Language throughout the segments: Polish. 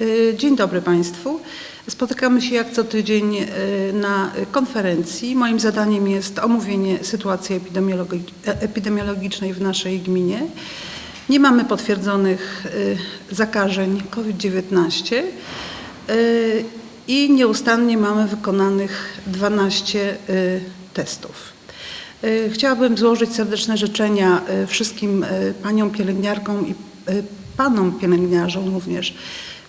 Y, Dzień dobry Państwu. Spotykamy się jak co tydzień y, na konferencji. Moim zadaniem jest omówienie sytuacji e- epidemiologicznej w naszej gminie. Nie mamy potwierdzonych zakażeń COVID-19 y, i nieustannie mamy wykonanych 12 y, testów. Chciałabym złożyć serdeczne życzenia wszystkim paniom pielęgniarkom i panom pielęgniarzom również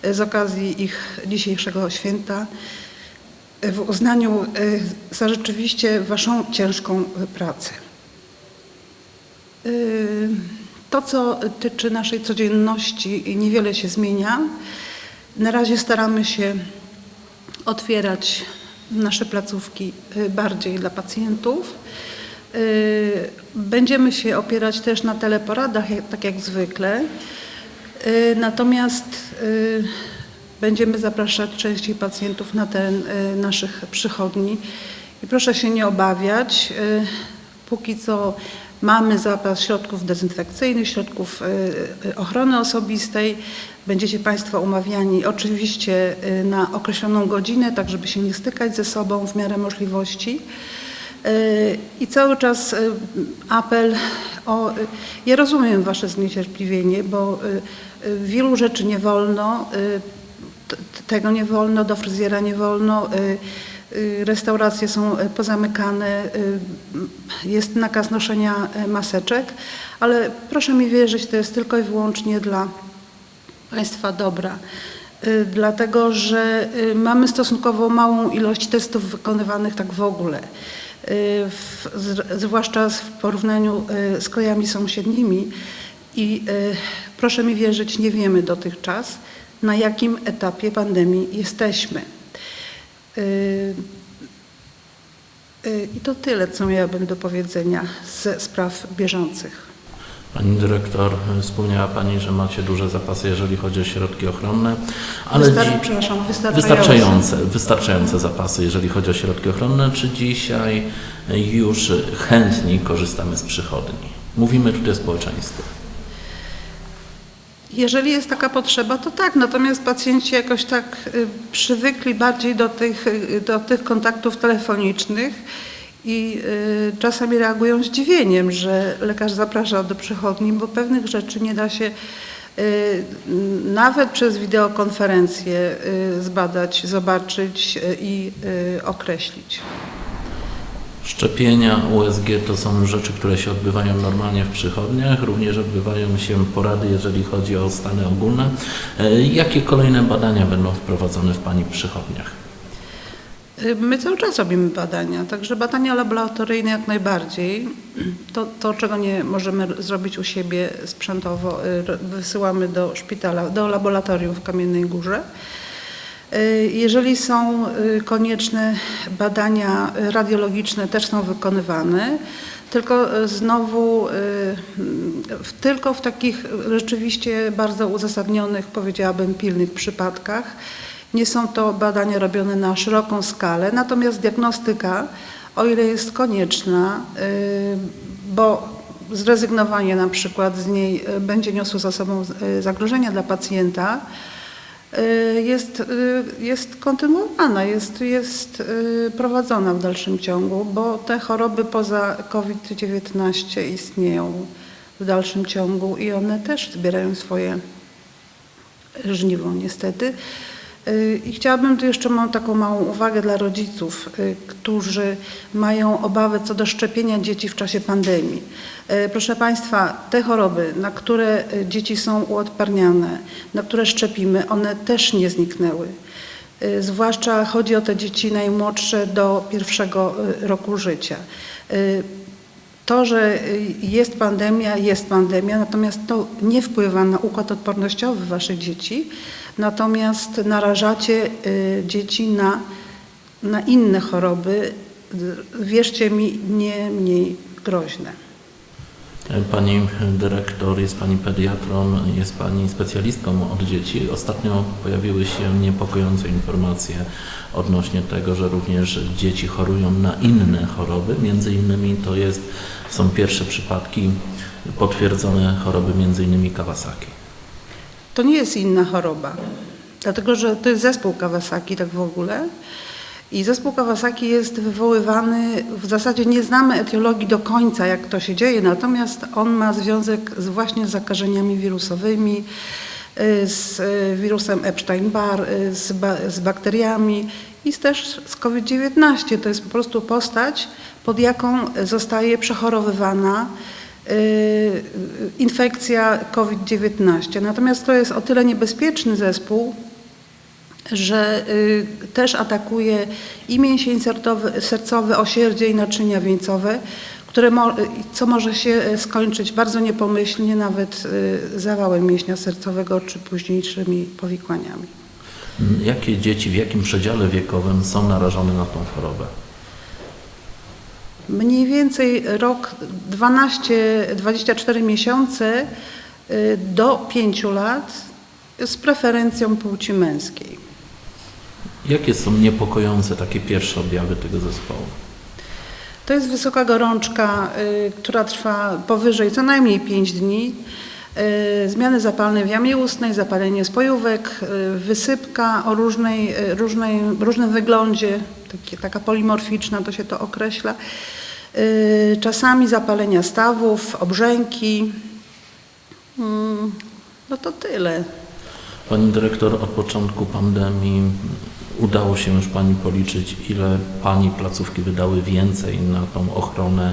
y, z okazji ich dzisiejszego święta y, w uznaniu y, za rzeczywiście waszą ciężką pracę. To, co tyczy naszej codzienności, niewiele się zmienia. Na razie staramy się otwierać nasze placówki bardziej dla pacjentów. Będziemy się opierać też na teleporadach, tak jak zwykle. Y, Natomiast y, będziemy zapraszać częściej pacjentów na teren y, naszych przychodni. I proszę się nie obawiać. Póki co mamy zapas środków dezynfekcyjnych, środków ochrony osobistej. Będziecie Państwo umawiani oczywiście na określoną godzinę, tak żeby się nie stykać ze sobą w miarę możliwości. I cały czas y, apel o. y, Ja rozumiem Wasze zniecierpliwienie, bo y, wielu rzeczy nie wolno, tego nie wolno, do fryzjera nie wolno, restauracje są pozamykane, jest nakaz noszenia maseczek, ale proszę mi wierzyć, to jest tylko i wyłącznie dla Państwa dobra. Dlatego, że mamy stosunkowo małą ilość testów wykonywanych tak w ogóle. W, zwłaszcza w porównaniu y, z krajami sąsiednimi. I y, proszę mi wierzyć, nie wiemy dotychczas, na jakim etapie pandemii jesteśmy. Y, I to tyle, co miałabym do powiedzenia ze spraw bieżących. Pani dyrektor, wspomniała Pani, że macie duże zapasy, jeżeli chodzi o środki ochronne, ale Wystar- dzi- przepraszam, wystarczające. wystarczające, wystarczające zapasy, jeżeli chodzi o środki ochronne. Czy dzisiaj już chętniej korzystamy z przychodni? Mówimy tutaj o społeczeństwie. Jeżeli jest taka potrzeba, to tak. Natomiast pacjenci jakoś tak y, przywykli bardziej do tych, y, do tych kontaktów telefonicznych i y, czasami reagują zdziwieniem, że lekarz zaprasza do przychodni, bo pewnych rzeczy nie da się y, nawet przez wideokonferencję y, zbadać, zobaczyć i określić. Szczepienia, USG to są rzeczy, które się odbywają normalnie w przychodniach. Również odbywają się porady, jeżeli chodzi o stany ogólne. Jakie kolejne badania będą wprowadzone w Pani przychodniach? Y, My cały czas robimy badania, także badania laboratoryjne jak najbardziej. To, to czego nie możemy zrobić u siebie sprzętowo, y, wysyłamy do szpitala, do laboratorium w Kamiennej Górze. Y, Jeżeli są konieczne badania radiologiczne, też są wykonywane, tylko znowu tylko w takich rzeczywiście bardzo uzasadnionych, powiedziałabym, pilnych przypadkach. Nie są to badania robione na szeroką skalę, natomiast diagnostyka, o ile jest konieczna, y, bo zrezygnowanie na przykład z niej y, będzie niosło za sobą y, zagrożenia dla pacjenta, jest, jest kontynuowana, jest, jest prowadzona w dalszym ciągu, bo te choroby poza COVID-19 istnieją w dalszym ciągu i one też zbierają swoje żniwo niestety. Y, I chciałabym tu jeszcze mam taką małą uwagę dla rodziców, y, którzy mają obawy co do szczepienia dzieci w czasie pandemii. Y, Proszę Państwa, te choroby, na które dzieci są uodparniane, na które szczepimy, one też nie zniknęły. Zwłaszcza chodzi o te dzieci najmłodsze do pierwszego roku życia. To, że jest pandemia, jest pandemia, natomiast to nie wpływa na układ odpornościowy waszych dzieci, natomiast narażacie y, dzieci na, na inne choroby, wierzcie mi, nie mniej groźne. Pani dyrektor, jest Pani pediatrą, jest Pani specjalistką od dzieci. Ostatnio pojawiły się niepokojące informacje odnośnie tego, że również dzieci chorują na inne choroby. Między innymi to jest, są pierwsze przypadki potwierdzone choroby między innymi Kawasaki. To nie jest inna choroba. Dlatego, że to jest zespół Kawasaki tak w ogóle. I zespół Kawasaki jest wywoływany, w zasadzie nie znamy etiologii do końca, jak to się dzieje, natomiast on ma związek z, właśnie z zakażeniami wirusowymi, y, z y, wirusem Epstein-Barr, y, z, ba, z bakteriami i też z COVID-19. To jest po prostu postać, pod jaką zostaje przechorowywana infekcja COVID-19. Natomiast to jest o tyle niebezpieczny zespół, że y, też atakuje i mięsień sercowy, osierdzie i naczynia wieńcowe, które mo, co może się y, skończyć bardzo niepomyślnie, nawet y, zawałem mięśnia sercowego czy późniejszymi powikłaniami. Jakie dzieci w jakim przedziale wiekowym są narażone na tą chorobę? Mniej więcej rok 12-24 miesiące y, do 5 lat z preferencją płci męskiej. Jakie są niepokojące takie pierwsze objawy tego zespołu? To jest wysoka gorączka, y, która trwa powyżej co najmniej 5 dni. Y, zmiany zapalne w jamie ustnej, zapalenie spojówek, y, wysypka o różnej, różnej, różnym wyglądzie, takie, taka polimorficzna to się to określa. Y, czasami zapalenia stawów, obrzęki. Mm, No to tyle. Pani dyrektor, od początku pandemii udało się już Pani policzyć, ile Pani placówki wydały więcej na tą ochronę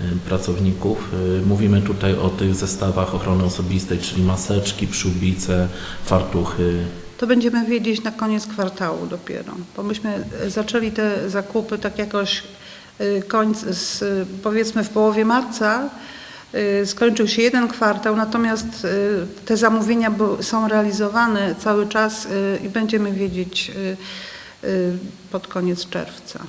y, pracowników. Y, Mówimy tutaj o tych zestawach ochrony osobistej, czyli maseczki, przyłbice, fartuchy. To będziemy wiedzieć na koniec kwartału dopiero, bo myśmy zaczęli te zakupy tak jakoś końc, z, y, powiedzmy w połowie marca. y, Skończył się jeden kwartał, natomiast y, te zamówienia są realizowane cały czas y, i będziemy wiedzieć y, y, pod koniec czerwca.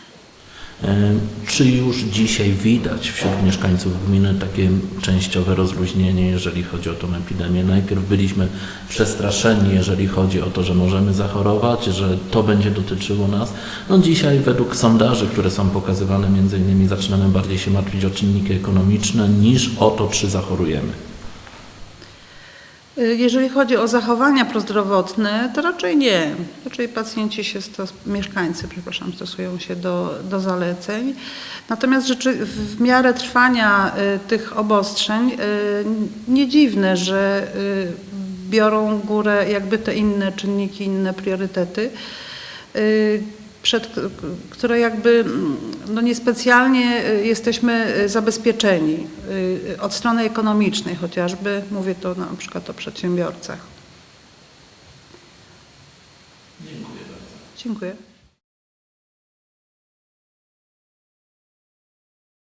E, Czy już dzisiaj widać wśród mieszkańców gminy takie częściowe rozluźnienie, jeżeli chodzi o tą epidemię? Najpierw byliśmy przestraszeni, jeżeli chodzi o to, że możemy zachorować, że to będzie dotyczyło nas. No dzisiaj według sondaży, które są pokazywane między innymi, zaczynamy bardziej się martwić o czynniki ekonomiczne niż o to, czy zachorujemy. Y, Jeżeli chodzi o zachowania prozdrowotne, to raczej nie. Raczej pacjenci się, stos, mieszkańcy, przepraszam, stosują się do, do zaleceń. Natomiast rzeczy, w miarę trwania y, tych obostrzeń y, nie dziwne, że biorą górę jakby te inne czynniki, inne priorytety. Przed, które jakby no niespecjalnie y, jesteśmy y, zabezpieczeni y, od strony ekonomicznej chociażby, mówię to na przykład o przedsiębiorcach. Dziękuję bardzo. Dziękuję.